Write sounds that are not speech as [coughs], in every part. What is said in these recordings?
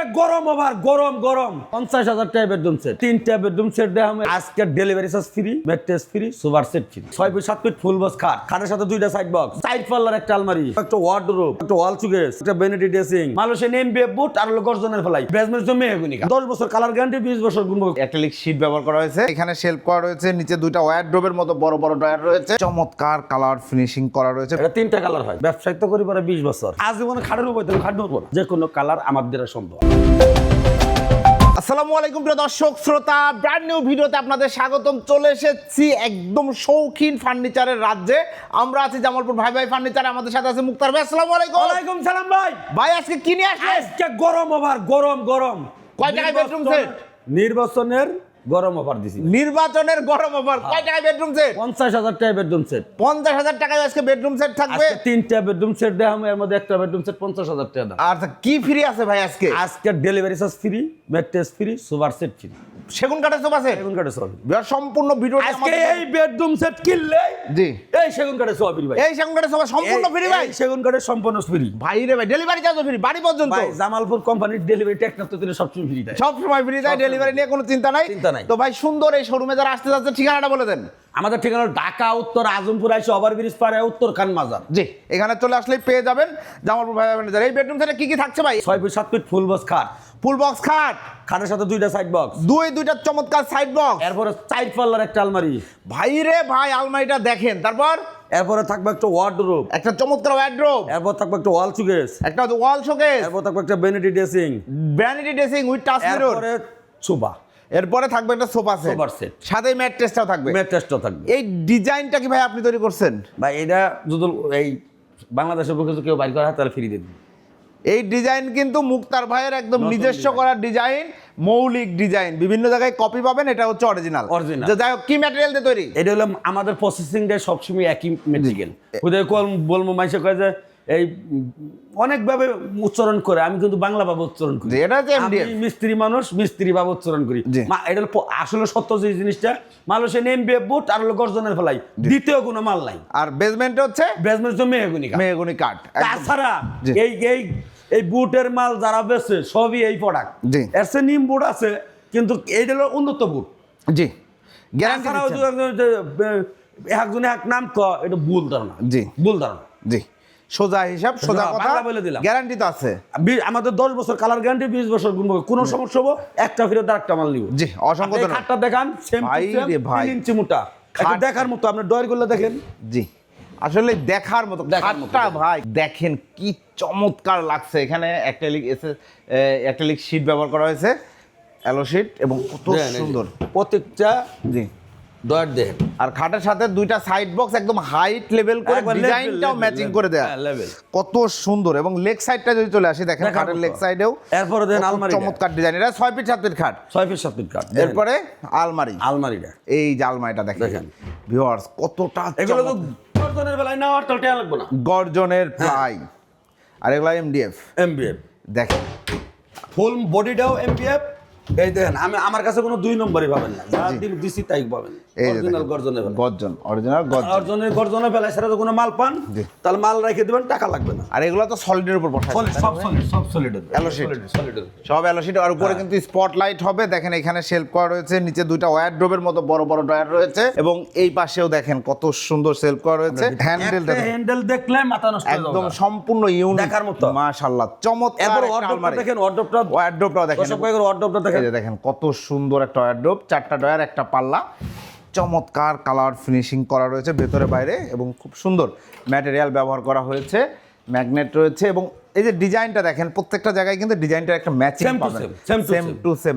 আজকে গরম ওভার গরম গরম। পঞ্চাশ হাজার টাকা বেডরুম সেট তিনটা বেডরুম সেট দেওয়া হবে আজকে delivery charge free mattress free super set free ছয় ফিট সাত ফিট ফুল বক্স খাট খাটের সাথে দুইটা সাইড বক্স সাইড পাল্লার একটা আলমারি একটা ওয়ার্ডরোব একটা ওয়াল সুকেস একটা বেনেডি ড্রেসিং মালয়েশিয়ান এমবিএ বুট আর হলো গর্জনের ফেলাই। বেসমেন্ট জমি এগুনি দশ বছর কালার গ্যারান্টি বিশ বছর গুনবো অ্যাক্রিলিক শীট ব্যবহার করা হয়েছে। এখানে শেলফ করা রয়েছে নিচে দুইটা ওয়ারড্রোবের মতো বড় বড় ড্রয়ার রয়েছে। চমৎকার কালার ফিনিশিং করা রয়েছে। এটা তিনটা কালার হয়। ব্যবসায়িক তো করি পরে বিশ বছর। আজীবনে খাটের উপর খাট না। যে কোনো কালার আমার দ্বারা সম্ভব। আসসালামু আলাইকুম প্রিয় দর্শক শ্রোতা ব্র্যান্ড নিউ ভিডিওতে আপনাদের স্বাগতম। চলে এসেছি একদম শৌখিন ফার্নিচারের রাজ্যে। আমরা আছি জামালপুর। ভাই ভাই ফার্নিচার আমাদের সাথে আছে মুক্তার ভাই আসসালামু আলাইকুম। ওয়ালাইকুম সালাম ভাই। ভাই আজকে কি নিয়ে আসলে আজকে গরম ওভার গরম গরম। কয় টাকায় বেডরুম সেট নির্বাচনের গরম অফার দিছি। নির্বাচনের গরম অফার কয় টাকায় বেডরুম সেট পঞ্চাশ হাজার টাকা বেডরুম সেট পঞ্চাশ হাজার টাকায় আজকে বেডরুম সেট থাকবে? আজকে তিনটা বেডরুম সেট দেওয়া হবে এর মধ্যে একটা বেডরুম সেট পঞ্চাশ হাজার টাকা দাম। আর কি ফ্রি আছে ভাই আজকে? আজকে delivery charge free mattress free super set free সেগুন কাঠের সোফা সেট সেগুন কাঠে সব সম্পূর্ণ ভিডিওটা আজকে এই বেডরুম সেট কিনলে জি। এই সেগুন কাঠের সব ফ্রি ভাই। এই সেগুন কাঠের সোফা সম্পূর্ণ ফ্রি ভাই। সেগুন কাঠের সম্পূর্ণ ফ্রি ভাই রে ভাই ডেলিভারি চার্জ ফ্রি বাড়ি পর্যন্ত। ভাই জামালপুর কোম্পানির ডেলিভারি টেকনাফ তো তিনি সবসময় ফ্রি দেয়। সব সময় ফ্রি দেয় ডেলিভারি নিয়ে কোনো চিন্তা নাই। চিন্তা নাই। তো ভাই সুন্দর এই শোরুমে যারা আসতে যাচ্ছে ঠিকানাটা বলে দেন। আমাদের ঠিকানা ঢাকা উত্তর আজমপুর আইসে ওভার ব্রিজ পারে উত্তর খান মাজার। জি এখানে চলে আসলেই পেয়ে যাবেন জামালপুর ভাই ম্যানেজার এই বেডরুম থেকে কি কি থাকছে ভাই? ছয় ফিট সাত ফিট ফুল বক্স খাট। ফুল বক্স খাট? খাটের সাথে দুইটা সাইড বক্স দুই দুইটা চমৎকার সাইড বক্স এরপরে সাইড পাল্লার একটা আলমারি। ভাই রে ভাই আলমারিটা দেখেন। তারপর? এরপরে থাকবে একটা ওয়ার্ডরোব একটা চমৎকার ওয়ার্ড্রোব এরপর থাকবে একটা ওয়াল সুকেস একটা ওয়াল শোকেস এরপর থাকবে একটা vanity dressing vanity dressing with touch mirror এরপরে সুবা এরপরে থাকবে একটা সোফা সেট। Sofa set। সাথে ম্যাট্রেসটাও থাকবে। ম্যাট্রেসটা থাকবে। এই ডিজাইনটা কি ভাই আপনি তৈরি করছেন? ভাই এটা যদি এই বাংলাদেশের যদি কেউ বাইর করা হয় তাহলে ফ্রি দেবেন এই ডিজাইন কিন্তু মুক্তার ভাইয়ের একদম নিজস্ব। করা ডিজাইন মৌলিক ডিজাইন। বিভিন্ন জায়গায় কপি পাবেন এটা হচ্ছে অরিজিনাল। যে যাই হোক কি ম্যাটেরিয়াল দিয়ে তৈরি? এটা হলো আমাদের প্রসেসিং ডে সবসময় একই মেটেরিয়াল ওদের কল বলব মাইসে কয় যে এই অনেকভাবে উচ্চারণ করে আমি কিন্তু বাংলা ভাবে উচ্চারণ করি। এটা হচ্ছে আমি মিস্ত্রি মানুষ মিস্ত্রি ভাবে উচ্চারণ করি। এটা আসলে সত্য যে জিনিসটা মানুষের এমবিএফ বুট আর হলো গর্জনের ফেলাই। দ্বিতীয় কোনো মাল নাই। আর বেসমেন্টে হচ্ছে? বেসমেন্ট তো মেহগুনি মেহগুনি কাঠ। তাছাড়া এই এই এই বুটের মাল যারা বেছে সবই এই প্রোডাক্ট জি। এর সে নিম বুট আছে কিন্তু এইটা হলো উন্নত বুট। জি। গ্যারান্টি যে- যে- যে- একজনে এক নাম ক এটা ভুল ধারণা। জি। ভুল ধারণা। জি। সোজা হিসাব সোজা কথা বলে দিলাম। গ্যারান্টি তো আছে। আমাদের দশ বছর কালার গ্যারান্টি বিশ বছর গুনবো কোনো সমস্যা হব? একটা ফিরে আর একটা মাল নিব। জি অসংখ্য ধন্যবাদ। খাটটা দেখান সেম ভাই রে ভাই। ইঞ্চি মোটা। দেখার মতো আপনি ডয়েরগুলো দেখেন। জি। আসলে দেখার মতো খাটটা ভাই দেখেন কি চমৎকার লাগছে। এখানে অ্যাক্রেলিক এসে অ্যাক্রেলিক শীট ব্যবহার করা হয়েছে অ্যালো শীট এবং কত সুন্দর। প্রত্যেকটা জি। ডয়ের দেখেন আর খাটের সাথে দুইটা সাইড বক্স একদম হাইট লেভেল করে ডিজাইনটাও ম্যাচিং করে দেয়া। হ্যাঁ, কত সুন্দর। এবং লেগ সাইডটা যদি চলে আসি দেখেন খাটের। লেগ সাইডেও এরপরে দেন আলমারি চমৎকার ডিজাইন এটা ছয় ফিট সাত ফিট খাট। ছয় ফিট সাত ফিট কাঠ এরপরে আলমারি। আলমারিটা। এই যে আলমারিটা দেখেন। দেখেন। ভিউয়ার্স কতটা এগুলো তো গর্জনের বেলায় না আর টাকা লাগবে না। গর্জনের প্লাই। আর এগুলো এমডিএফ এমবিএফ দেখেন। ফুল বডিটাও এমবিএফ এই দেখেন আমি আমার কাছে কোনো দুই নম্বরই পাবেন না। যা দিন দিছি তাই পাবেন। অরিজিনাল দেখেন। গর্জন অরিজিনাল গর্জন অর্জনের গর্জনের বেলায় সেটা তো কোনো মাল পান তাহলে মাল রেখে দেবেন টাকা লাগবে না। আর এগুলো তো সলিডের উপর বসা সলিড সব সলিড সব সলিড Yellow sheet। সব অ্যালোসিড আর উপরে কিন্তু স্পটলাইট হবে। দেখেন এখানে শেলফ করা রয়েছে নিচে দুইটা ওয়ারড্রোবের মতো বড় বড় ডয়ার রয়েছে। এবং এই পাশেও দেখেন কত সুন্দর সেলফ করা রয়েছে। হ্যান্ডেল হ্যান্ডেল দেখলে মাথা নষ্ট একদম সম্পূর্ণ ইউনিক দেখার মতো। মাশাআল্লাহ চমৎকার একটা ওয়ার্ডরোবটা দেখেন ওয়ার্ডরোবটা দেখেন। দর্শক ভাইয়ের ওয়ার্ডরোবটা দেখেন। দেখেন কত সুন্দর একটা ওয়ারড্রোব চারটা ডয়ার একটা পাল্লা। চমৎকার কালার ফিনিশিং করা রয়েছে ভেতরে বাইরে এবং খুব সুন্দর ম্যাটেরিয়াল ব্যবহার করা হয়েছে ম্যাগনেট রয়েছে এবং এই যে ডিজাইনটা দেখেন প্রত্যেকটা জায়গায় কিন্তু ডিজাইনটা একটা ম্যাচিং পাবেন। সেম। টু সেম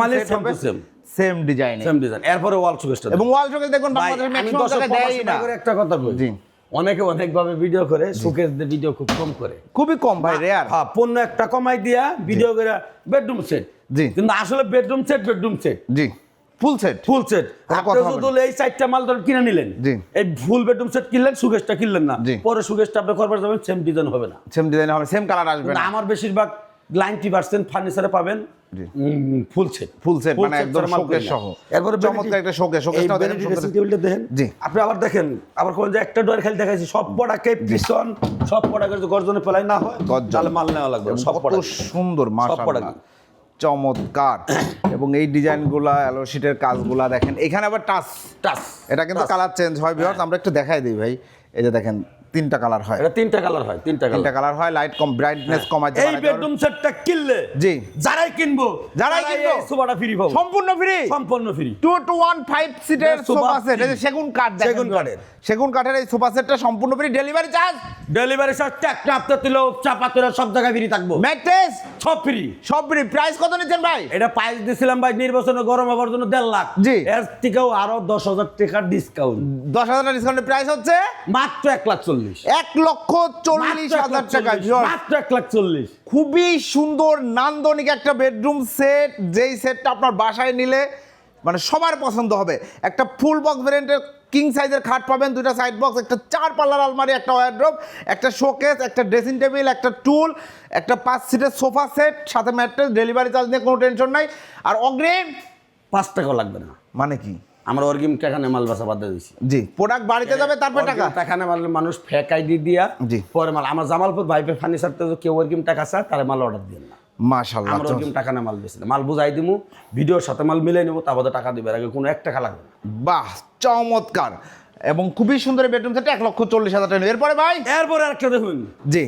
মানে same হবে to same design same design এরপরে ওয়াল সুকেশটা এবং ওয়াল শোকেস দেখুন বাংলাদেশের ম্যাক্সিমাম জায়গায় দেয়ই না। করে একটা কথা কই জি। অনেকে অনেকভাবে ভিডিও করে সুকেশ দিয়ে ভিডিও খুব কম করে। খুবই কম ভাই রেয়ার হ্যাঁ পণ্য একটা কমাই দিয়া ভিডিও করে বেডরুম সেট জি। কিন্তু আসলে বেডরুম সেট বেডরুম সেট জি। ফুল সেট ফুল সেট আপনি এই চারটা মাল ধরে কিনে নিলেন জি। এই ফুল বেডরুম সেট কিনলেন সুকেশটা কিনলেন না। পরে সুকেশটা আপনি করবার যাবেন সেম ডিজাইন হবে না সেম ডিজাইন হবে সেম কালার আসবে না আমার বেশিরভাগ নাইনটি পার্সেন্ট ফার্নিচারে পাবেন ফুল সেট Full set, মানে একদম showcase সহ। এরপরে চমৎকার একটা showcase টাও দেখেন, সুন্দর। টেবিলটা দেখেন জি। আপনি আবার দেখেন আবার কোন যে একটা ডোর খালি দেখাইছি সব পিছন সব গর্জনে পেলাই না হয়। তাহলে মাল নেওয়া লাগবে সব প্রোডাক্ট সুন্দর মাশাআল্লাহ। চমৎকার। [coughs] এবং এই ডিজাইনগুলা অ্যালোশিটের কাজগুলা দেখেন। এখানে আবার টাচ টাচ এটা কিন্তু কালার চেঞ্জ হয় বিহার আমরা একটু দেখাই দিই ভাই। এই যে দেখেন তিনটা কালার হয়। এটা তিনটা কালার হয় তিনটা তিনটা কালার কালার হয় লাইট কম ব্রাইটনেস কমাই এই বেডরুম সেটটা কিনলে জি। যারাই কিনবো যারাই কিনবো। সোফাটা ফ্রি পাবো। সম্পূর্ণ ফ্রি সম্পূর্ণ free two two one five সিটের সোফা সেট এই সেগুন কাঠ দেখেন সেগুন কাঠের। সেগুন কাঠের এই সোফা সেটটা সম্পূর্ণ free delivery charge delivery charge tax আপতে তুলো চাপা তুলো সব জায়গায় ফ্রি থাকব। ম্যাট্রেস সব ফ্রি সব ফ্রি প্রাইস কত নিচ্ছেন ভাই? এটা পাইস দিছিলাম ভাই নির্বাচনে গরম হবার জন্য দেড় লাখ। জি। এর থেকেও আরও দশ হাজার টাকার ডিসকাউন্ট দশ হাজার টাকা ডিসকাউন্টের প্রাইস হচ্ছে? মাত্র এক লাখ চল্লিশ। এক লক্ষ চল্লিশ হাজার টাকা মাত্র এক লাখ চল্লিশ। খুবই সুন্দর নান্দনিক একটা বেডরুম সেট যেই সেটটা আপনার বাসায় নিলে মানে সবার পছন্দ হবে। একটা ফুল বক্স ভ্যারিয়েন্টের কিং সাইজের খাট পাবেন দুইটা সাইড বক্স একটা চার পাল্লার আলমারি একটা ওয়ারড্রপ একটা শোকেস একটা ড্রেসিং টেবিল একটা টুল একটা পাঁচ সিটের সোফা সেট সাথে ম্যাট্রেস ডেলিভারি চার্জ নিয়ে কোনো টেনশন নাই। আর অগ্রিম পাঁচ টাকাও লাগবে না। মানে কি? আমরা অর্গিম টাকা নিয়ে মাল বাসা বাদ দিয়ে দিছি। জি প্রোডাক্ট বাড়িতে যাবে তারপর টাকা? টাকা নিয়ে মাল মানুষ ফেক আইডি দিয়া জি। পরে মাল আমার জামালপুর ভাইপে ফার্নিচার তো কেউ অর্গিম টাকা চায় তারা মাল অর্ডার দিয়ে না মাশাল্লাহ আমরা অর্গিম টাকা নিয়ে মাল বেশি মাল বুঝাই দিমু ভিডিওর সাথে মাল মিলাই নেব তা বাদে টাকা দিবে। আগে কোনো এক টাকা লাগবে বাহ চমৎকার। এবং খুবই সুন্দর বেডরুম সেট এক লক্ষ চল্লিশ হাজার টাকা। এরপরে ভাই? এরপরে একটা দেখুন। জি।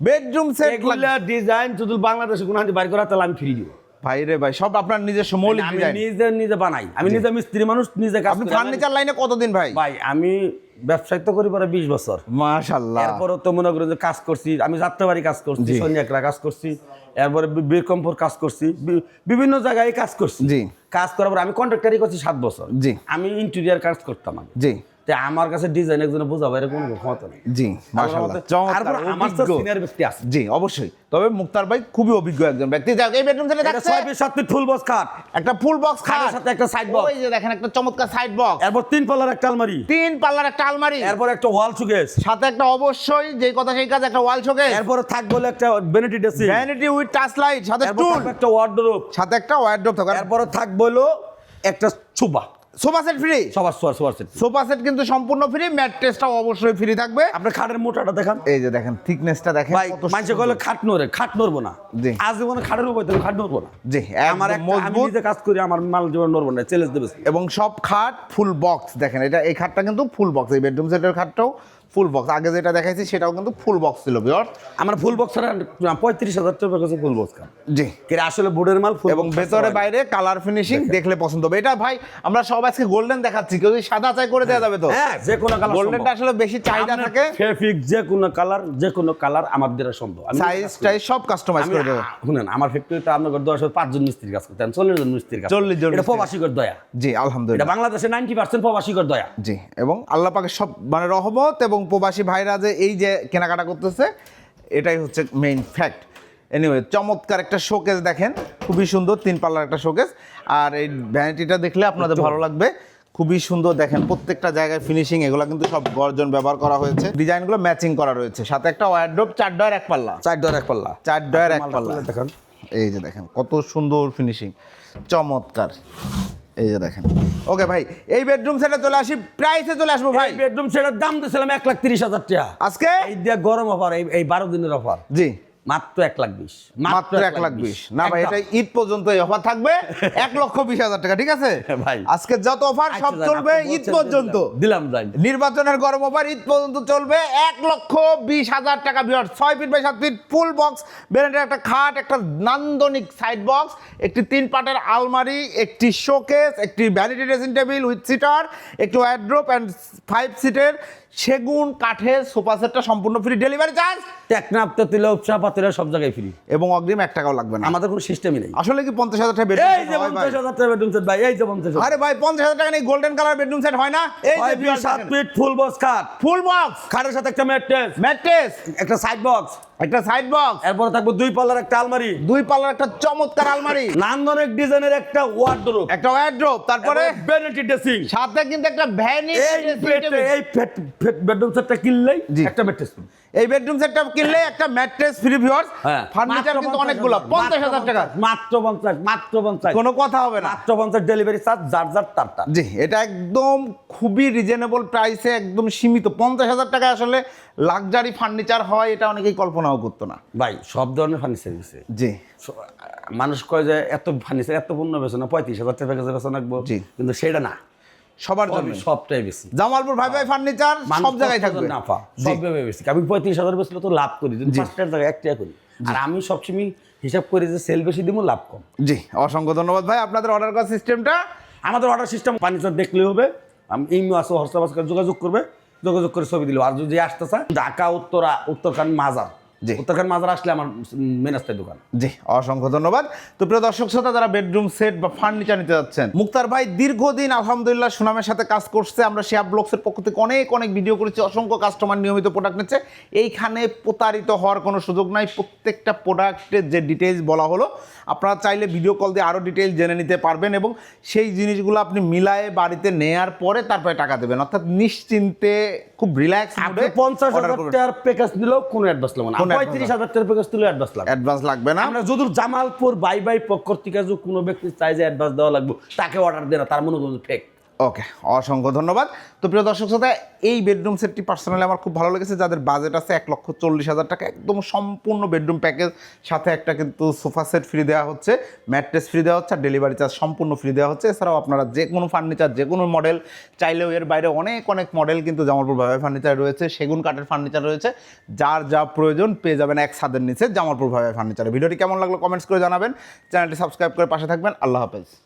বেডরুম সেট ডিজাইন শুধু বাংলাদেশে কোনো হাতে বাইর করা তাহলে আমি ফ্রি দিব। ভাই রে ভাই সব আপনার নিজস্ব মৌলিক আমি নিজে নিজে বানাই। আমি নিজে মিস্ত্রি মানুষ নিজে কাজ আপনি ফার্নিচার লাইনে কতদিন ভাই? ভাই আমি ব্যবসায় তো করি পরে বিশ বছর। মাশাল্লাহ এরপরে তো মনে করেন কাজ করছি আমি যাত্রাবাড়ি কাজ করছি সন্ধ্যাকরা কাজ করছি এরপরে বীরকম্পর কাজ করছি বিভিন্ন জায়গায় কাজ করছি। জি। কাজ করার পর আমি কন্ট্রাক্টারি করছি সাত বছর। জি। আমি ইন্টেরিয়ার কাজ করতাম জি। আমার কাছে ডিজাইন একজনে বোঝাবো কোনো ক্ষমতা নেই। জি মাশাল্লাহ চমৎকার আমার তো সিনিয়র ব্যক্তি আছে। জি অবশ্যই। তবে মুক্তার ভাই খুবই অভিজ্ঞ একজন ব্যক্তি। যাক এই বেডরুম এটা থাকছে ছয় ফিট সাত ফিট ফুল বক্স খাট। একটা ফুল বক্স খাট। খাটের সাথে একটা side box। ওই যে দেখেন একটা চমৎকার সাইড বক্স এরপর তিন পাল্লার একটা আলমারি। তিন পাল্লার একটা আলমারি। এরপর একটা ওয়াল সুকেস সাথে একটা অবশ্যই যে কথা সেই কাজ একটা ওয়াল শোকেস এরপরে থাকবে একটা বেনিটি ডেসি ভ্যানিটি উইথ টাচ লাইট সাথে টুল একটা ওয়ার্ডরোব সাথে একটা ওয়ার্ড্রপ থাকবে এরপরে থাকবে একটা সুবা। সোফা সেট ফ্রি সবার sofa sofa set sofa set কিন্তু সম্পূর্ণ ফ্রি ম্যাট্রেসটাও অবশ্যই ফ্রি থাকবে। আপনার খাটের মোটাটা দেখান। এই যে দেখেন থিকনেসটা দেখেন ভাই মানুষে কইলে খাট নড়ে খাট নড়বো না। জি। আজীবনে খাটের উপর খাট নড়বো না। জি আমার আমি নিজে কাজ করি আমার মাল জীবন নড়বো না চ্যালেঞ্জ দেবে। এবং সব খাট ফুল বক্স দেখেন এটা এই খাটটা কিন্তু ফুল বক্স এই বেডরুম সেটের খাটটাও ফুল বক্স আগে যেটা দেখাইছি সেটাও কিন্তু ফুল বক্স ছিল বিয়র। আমার ফুল বক্স পঁয়ত্রিশ হাজার টাকা কাছে ফুল বক্স জি। কিন্তু আসলে বোর্ডের মাল full এবং ভেতরে বাইরে কালার ফিনিশিং দেখলে পছন্দ হবে। এটা ভাই আমরা সব আজকে গোল্ডেন দেখাচ্ছি কেউ সাদা চাই করে দেওয়া যাবে তো? হ্যাঁ যে কোনো কালার গোল্ডেনটা আসলে বেশি চাহিদা থাকে। ফেফিক যে কোনো কালার যে কোনো কালার আমার দ্বারা সম্ভব। সাইজ টাইজ সব কাস্টমাইজ করে দেবে। শুনেন আমার ফ্যাক্টরিতে আপনার দশ পাঁচজন মিস্ত্রি কাজ করতেন চল্লিশ জন মিস্ত্রি কাজ 40 জন এটা। প্রবাসীকর দয়া। জি এটা আলহামদুলিল্লাহ বাংলাদেশে নাইনটি পার্সেন্ট প্রবাসীকর দয়া। জি এবং আল্লাহ পাকের সব মানে রহমত এবং প্রবাসী ভাইরা যে এই যে কেনাকাটা করতেছে এটাই হচ্ছে মেইন ফ্যাক্ট এনিওয়ে চমৎকার একটা শোকেস দেখেন। খুবই সুন্দর তিন পাল্লার একটা শোকেস আর এই ভ্যানিটিটা দেখলে আপনাদের ভালো লাগবে। খুবই সুন্দর দেখেন প্রত্যেকটা জায়গায় ফিনিশিং এগুলো কিন্তু সব গর্জন ব্যবহার করা হয়েছে। ডিজাইনগুলো ম্যাচিং করা রয়েছে। সাথে একটা ওয়ারড্রপ চার ডয়ার এক পাল্লা। চার ডর এক পাল্লা। চার ডয়ার এক পাল্লা। দেখেন। এই যে দেখেন কত সুন্দর ফিনিশিং চমৎকার। এই যে দেখেন। ওকে ভাই এই বেডরুম সেটে চলে আসি প্রাইসে চলে আসব ভাই। বেডরুম সেটার দাম দিয়েছিলাম এক লাখ তিরিশ হাজার টাকা। আজকে? এই দিয়ে গরম অফার এই এই বারো দিনের অফার জি। মাত্র এক লাখ বিশ। মাত্র এক লাখ বিশ। না ভাই এটা ঈদ পর্যন্ত এই অফার থাকবে। [laughs] এক লক্ষ বিশ হাজার টাকা ঠিক আছে? ভাই। আজকে যত অফার সব আচ্ছা, চলবে ঈদ পর্যন্ত। দিলাম। যাই নির্বাচনের গরম অফার ঈদ পর্যন্ত চলবে। এক লক্ষ বিশ হাজার টাকা বিয়ার ছয় ফিট বাই সাত ফিট ফুল বক্স ব্র্যান্ডের একটা খাট একটা নান্দনিক সাইড বক্স একটি তিন পাটের আলমারি একটি শোকেস একটি vanity dressing table with seater একটি ওয়ারড্রোপ অ্যান্ড ফাইভ সিটের সেগুন কাঠের সোফা সেটটা সম্পূর্ণ ফ্রি ডেলিভারি চার্জ টেকনাপ তেতুলা উপসা পাতিলা সব জায়গায় ফ্রি এবং অগ্রিম এক টাকাও লাগবে না। আমাদের কোনো সিস্টেমই নেই। আসলে কি পঞ্চাশ হাজার টাকা এই যে? পঞ্চাশ হাজার টাকা বেডরুম সেট ভাই এই যে পঞ্চাশ আরে ভাই পঞ্চাশ হাজার টাকা নেই গোল্ডেন কালার বেডরুম সেট হয় না? এই যে সাত ফিট ফুল বক্স খাট ফুল বক্স খাটের সাথে একটা ম্যাট্রেস ম্যাট্রেস একটা সাইড বক্স একটা সাইড বক্স এরপরে থাকবে দুই পাল্লার একটা আলমারি। দুই পাল্লার একটা চমৎকার আলমারি। নান্দনিক ডিজাইনের একটা ওয়ার্ডরোব একটা ওয়ারড্রোপ তারপরে ভ্যানিটি ড্রেসিং সাথে কিন্তু একটা ভ্যানি এই বেডে এই বেডরুম সেটটা কিনলেই একটা ম্যাট্রেস এই বেডরুম সেটটা কিনলে একটা ম্যাট্রেস ফ্রি ভিউয়ার্স হ্যাঁ। ফার্নিচার কিন্তু অনেকগুলো পঞ্চাশ হাজার টাকা। মাত্র পঞ্চাশ মাত্র পঞ্চাশ। কোনো কথা হবে না। মাত্র পঞ্চাশ ডেলিভারি চার্জ যার যার তার তার। জি এটা একদম খুবই রিজনেবল প্রাইসে একদম সীমিত। পঞ্চাশ হাজার টাকা আসলে লাক্সারি ফার্নিচার হয় এটা অনেকেই কল্পনাও করতো না। ভাই সব ধরনের ফার্নিচার গেছে জি। মানুষ কয় যে এত ফার্নিচার এত পণ্য বেছে না পঁয়ত্রিশ হাজার টাকা বেছে রাখব। কিন্তু সেটা না। সবার জন্য সবটাই বেশি। জামালপুর ভাই ভাই ফার্নিচার সব জায়গায় থাকবে। না পা সব ভেবে বেশি। আমি পঁয়ত্রিশ হাজার বেশি তো লাভ করি। কিন্তু পাঁচটার জায়গায় একটা করি। আর আমি সবসময় হিসাব করি যে সেল বেশি দিব লাভ কম। জি অসংখ্য ধন্যবাদ ভাই। আপনাদের অর্ডার করার সিস্টেমটা আমাদের অর্ডার সিস্টেম ফার্নিচার দেখলে হবে। আমি ইমো আছে হোয়াটসঅ্যাপ যোগাযোগ করবে। যোগাযোগ করে ছবি দিল। আর যদি আসতে চান ঢাকা উত্তরা উত্তরখান মাজার। জি। উত্তরখান মাজার আসলে আমার মেনাস্তায় দোকান। জি অসংখ্য ধন্যবাদ। তো প্রিয় দর্শক শ্রোতা যারা বেডরুম সেট বা ফার্নিচার নিতে যাচ্ছেন মুক্তার ভাই দীর্ঘদিন আলহামদুলিল্লাহ সুনামের সাথে কাজ করছে। আমরা শেয়ার ব্লগসের পক্ষ থেকে অনেক অনেক ভিডিও করেছি অসংখ্য কাস্টমার নিয়মিত প্রোডাক্ট নিচ্ছে। এইখানে প্রতারিত হওয়ার কোনো সুযোগ নাই। প্রত্যেকটা প্রোডাক্টের যে ডিটেলস বলা হলো আপনারা চাইলে ভিডিও কল দিয়ে আরও ডিটেলস জেনে নিতে পারবেন এবং সেই জিনিসগুলো আপনি মিলায়ে বাড়িতে নেয়ার পরে তারপরে টাকা দেবেন। অর্থাৎ নিশ্চিন্তে খুব রিল্যাক্স পঞ্চাশ হাজার প্যাকেজ দিলেও কোনো অ্যাডভান্স লাগবে না। পঁয়ত্রিশ হাজার টাকার প্যাকেজ তুলে অ্যাডভান্স লাগবে। অ্যাডভান্স লাগবে না। আমরা যদি জামালপুর বাই বাই পক্ষ থেকে যদি কোনো ব্যক্তি চাই যে অ্যাডভান্স দেওয়া লাগবে তাকে অর্ডার দেয় না তার মনে করুন ফেক ওকে অসংখ্য ধন্যবাদ। তো প্রিয় দর্শক শ্রোতা, এই বেডরুম সেটটি পার্সোনালি আমার খুব ভালো লেগেছে, যাদের বাজেট আছে এক লক্ষ চল্লিশ হাজার টাকা, একদম সম্পূর্ণ বেডরুম প্যাকেজ সাথে একটা কিন্তু সোফা সেট ফ্রি দেওয়া হচ্ছে ম্যাট্রেস ফ্রি দেওয়া হচ্ছে, আর ডেলিভারি চার্জ সম্পূর্ণ ফ্রি দেওয়া হচ্ছে। এছাড়াও আপনারা যে কোনো ফার্নিচার যে কোনো মডেল চাইলেও এর বাইরে অনেক অনেক মডেল কিন্তু জামালপুর ভাবে ফার্নিচার রয়েছে, সেগুন কাঠের ফার্নিচার রয়েছে, যার যা প্রয়োজন পেয়ে যাবেন এক ছাদের নিচে জামালপুর ভাবে ফার্নিচার ভিডিওটি কেমন লাগল কমেন্টস করে জানাবেন। চ্যানেলটি সাবস্ক্রাইব করে পাশে থাকবেন। আল্লাহ হাফেজ।